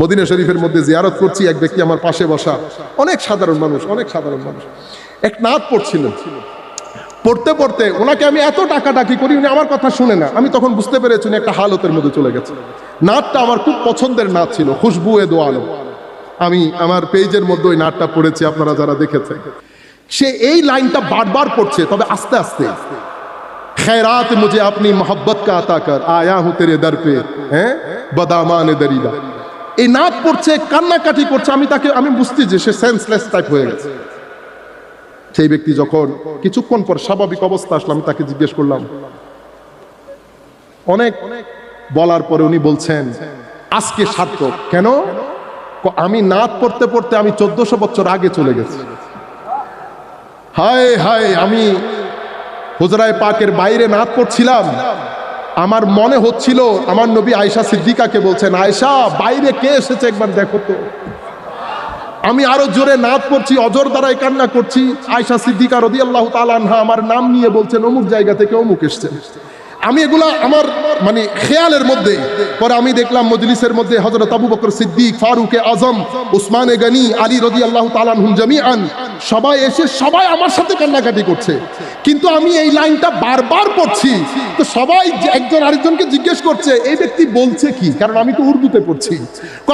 Medina শরীফের মধ্যে জিয়ারত করছি, এক ব্যক্তি আমার পাশে বসা। অনেক সাধারণ মানুষ, অনেক সাধারণ মানুষ। এক নাত পড়ছিলেন। পড়তে পড়তে ওনাকে আমি এত টাকা ডাকি করি, উনি আমার কথা শুনে না। আমি তখন বুঝতে পেরেছি উনি একটা হালতের মধ্যে চলে গেছে। নাটটা আমার খুব পছন্দের নাচ ছিল খুশবু এ দো আমি আমার পেজের মধ্যে ওই নাটটা পড়েছি, আপনারা যারা দেখেছেন। সে এই লাইনটা বারবার পড়ছে, তবে আস্তে আস্তে। খেরাত মুঝে আপনি মহব্বত কা আতা কর, আয়া হু তেরে দর পে হ্যাঁ? বাদামানে দারিদা। এই নাক পড়ছে, কান্নাকাটি করছে আমি তাকে, আমি বুঝতে যে সে সেন্সলেস টাইপ হয়ে গেছে। সেই ব্যক্তি যখন কিছুক্ষণ পর স্বাভাবিক অবস্থা আসলো, আমি তাকে জিজ্ঞেস করলাম, অনেক বলার পরে উনি বলছেন, আজকে সার্থক। কেন? আমি নাচ পড়তে পড়তে আমি চোদ্দশো বছর আগে চলে গেছি। হায় হায়, আমি হুজরায় পাকের বাইরে নাচ পড়ছিলাম। আমার মনে হচ্ছিল আমার নবী আয়সা সিদ্দিকাকে বলছেন আয়সা বাইরে কে এসেছে একবার দেখো তো। আমি আরও জোরে নাচ করছি, অজর দ্বারাই কান্না করছি। আয়সা সিদ্দিকা রদি আল্লাহ তালানহা আমার নাম নিয়ে বলছেন, অমুক জায়গা থেকে অমুক এসছেন আমি এগুলা আমার মানে খেয়ালের মধ্যে, পরে আমি দেখলাম মজলিসের মধ্যে হজরত আবু বকর সিদ্দিক ফারুকে আজম উসমানে গনি, আলী রদি আল্লাহ তালানহুম জামিআন সবাই এসে সবাই আমার সাথে কান্নাকাটি করছে। কিন্তু আমি এই লাইনটা বারবার পড়ছি। তো সবাই একজন আরেকজনকে জিজ্ঞেস করছে, এই ব্যক্তি বলছে কি? কারণ আমি তো উর্দুতে পড়ছি।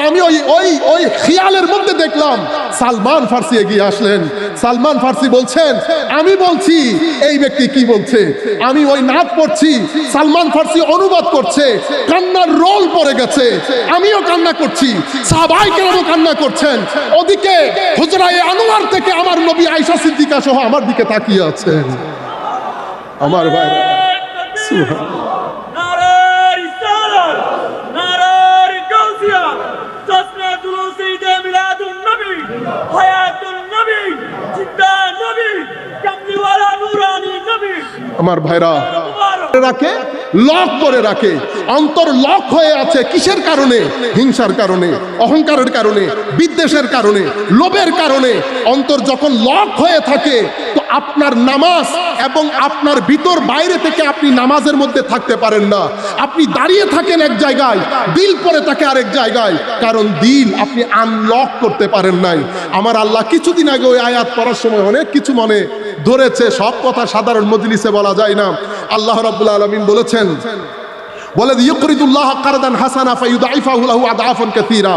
আমি ওই ওই ওই খেয়ালের মধ্যে দেখলাম, সালমান ফার্সি এগিয়ে আসলেন। সালমান ফার্সি বলছেন, আমি বলছি, এই ব্যক্তি কি বলছে? আমি ওই নাচ পড়ছি, সালমান ফার্সি অনুবাদ করছে, কান্নার রোল পড়ে গেছে। আমিও কান্না করছি, সাহাবাই কেন কান্না করছেন। ওদিকে হুজরায়ে আনোয়ার থেকে আমার নবী আয়েশা সিদ্দিকা সহ আমার দিকে তাকিয়ে আছেন। আমার ভাই আমার ভাইরা রাখে? লক করে রাখে। অন্তর লক হয়ে আছে কিসের কারণে? হিংসার কারণে, অহংকারের কারণে, বিদ্বেষের কারণে, লোভের কারণে। অন্তর যখন লক হয়ে থাকে, তো আপনার নামাজ এবং আপনার ভিতর বাইরে থেকে আপনি নামাজের মধ্যে থাকতে পারেন না। আপনি দাঁড়িয়ে থাকেন এক জায়গায়, দিল পরে থাকে আরেক জায়গায়, কারণ দিল আপনি আনলক করতে পারেন নাই। আমার আল্লাহ কিছুদিন আগে ওই আয়াত পড়ার সময় অনেক কিছু মনে ধরেছে, সব কথা সাধারণ মজলিসে বলা যায় না। আল্লাহ রাব্বুল আলামিন বলেছেন বলে ইউকরিদুল্লাহ কারদান হাসানা ফায়ুদাইফাহু লাহু আদআফান কাসীরা।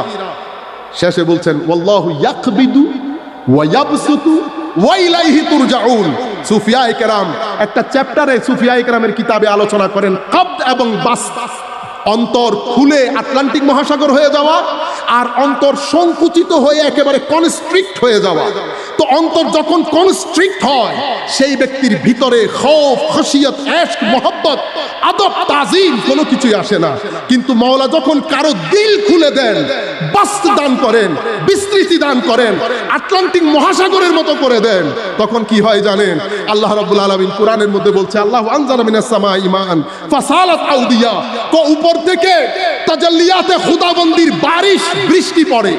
শেষে বলছেন, ওয়াল্লাহু ইয়াকবিদু ওয়া ইয়াবসুতু ওয়া ইলাইহি তুরজাউন। সুফিয়া কেরাম, একটা চ্যাপ্টারে সুফিয়া কেরামের কিতাবে আলোচনা করেন, কবদ এবং বাসত, অন্তর খুলে আটলান্টিক মহাসাগর হয়ে যাওয়া আর অন্তর সংকুচিত হয়ে একেবারে কনস্ট্রিক্ট হয়ে যাওয়া। তো অন্তর যখন কনস্ট্রিক্ট হয়, সেই ব্যক্তির ভিতরে খৌফ, খসিয়ত, এশক আদব, তাজিম কোনো কিছুই আসে না। কিন্তু মাওলা যখন কারও দিল খুলে দেন, বাস্ত দান করেন, বিস্তৃতি দান করেন, আটলান্টিক মহাসাগরের মতো করে দেন, তখন কি হয় জানেন? আল্লাহ রাব্বুল আলামিন কোরআনের মধ্যে বলছে, আল্লাহ আনজালা মিনাস সামা ইমান, ফাসালাত আউদিয়া তো উপর থেকে তাজাল্লিয়াতে খুদাবন্দির বারিশ বৃষ্টি পড়ে।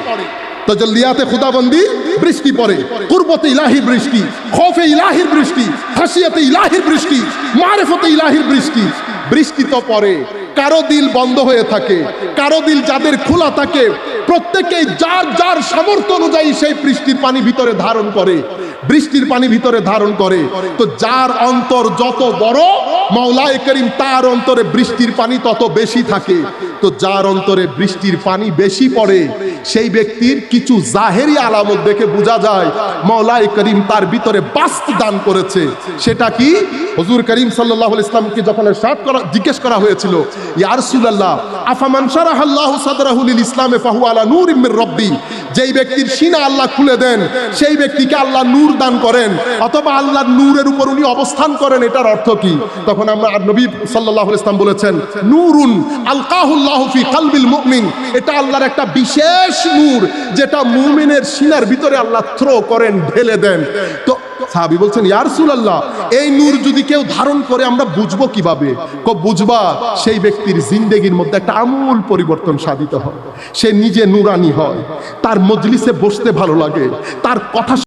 তাজাল্লিয়াতে খুদাবন্দি, বৃষ্টি পড়ে। কুরবতে ইলাহির বৃষ্টি, খৌফে ইলাহির বৃষ্টি হাসিয়াতে ইলাহির বৃষ্টি, মারেফতে ইলাহির বৃষ্টি। বৃষ্টি তো পড়ে, কারও দিল বন্ধ হয়ে থাকে, কারও দিল যাদের খোলা থাকে, প্রত্যেকেই যার যার সামর্থ্য অনুযায়ী সেই বৃষ্টির পানি ভিতরে ধারণ করে, বৃষ্টির পানি ভিতরে ধারণ করে। তো যার অন্তর যত বড়, মাওলায় করিম তার অন্তরে বৃষ্টির পানি তত বেশি থাকে। তো যার অন্তরে বৃষ্টির পানি বেশি পড়ে, সেই ব্যক্তির কিছু জাহেরি আলামত দেখে বোঝা যায় মৌলাই করিম তার ভিতরে বাস্ত দান করেছে। সেটা কি? হজুর করিম সাল্লাহ ইসলামকে যখন সাত করা, জিজ্ঞেস করা হয়েছিল ইয়ারসুল্লাহ আফামান সারাহ আল্লাহ সাদরাহুল ইসলামে ফাহু আলা নূর ইমের রব্বি? যেই ব্যক্তির সিনা আল্লাহ খুলে দেন, সেই ব্যক্তিকে আল্লাহ নূর দান করেন, অথবা আল্লাহ নূরের উপর উনি অবস্থান করেন, এটার অর্থ কি? তখন আমরা নবী সাল্লাহ ইসলাম বলেছেন, নূরুন আলকাহুল্লাহ ফি কালবিল মুমিন। এটা আল্লাহর একটা বিশেষ নূর, যেটা মুমিনের সিনার ভিতরে আল্লাহ থ্রো করেন, ঢেলে দেন। তো সাহাবি বলছেন ইয়ারসুল আল্লাহ এই নূর যদি কেউ ধারণ করে, আমরা বুঝব কীভাবে? ক, বুঝবা, সেই ব্যক্তির জিন্দেগির মধ্যে একটা আমূল পরিবর্তন সাধিত হয়। সে নিজে নুরানি হয়। তার মজলিসে বসতে ভালো লাগে। তার কথা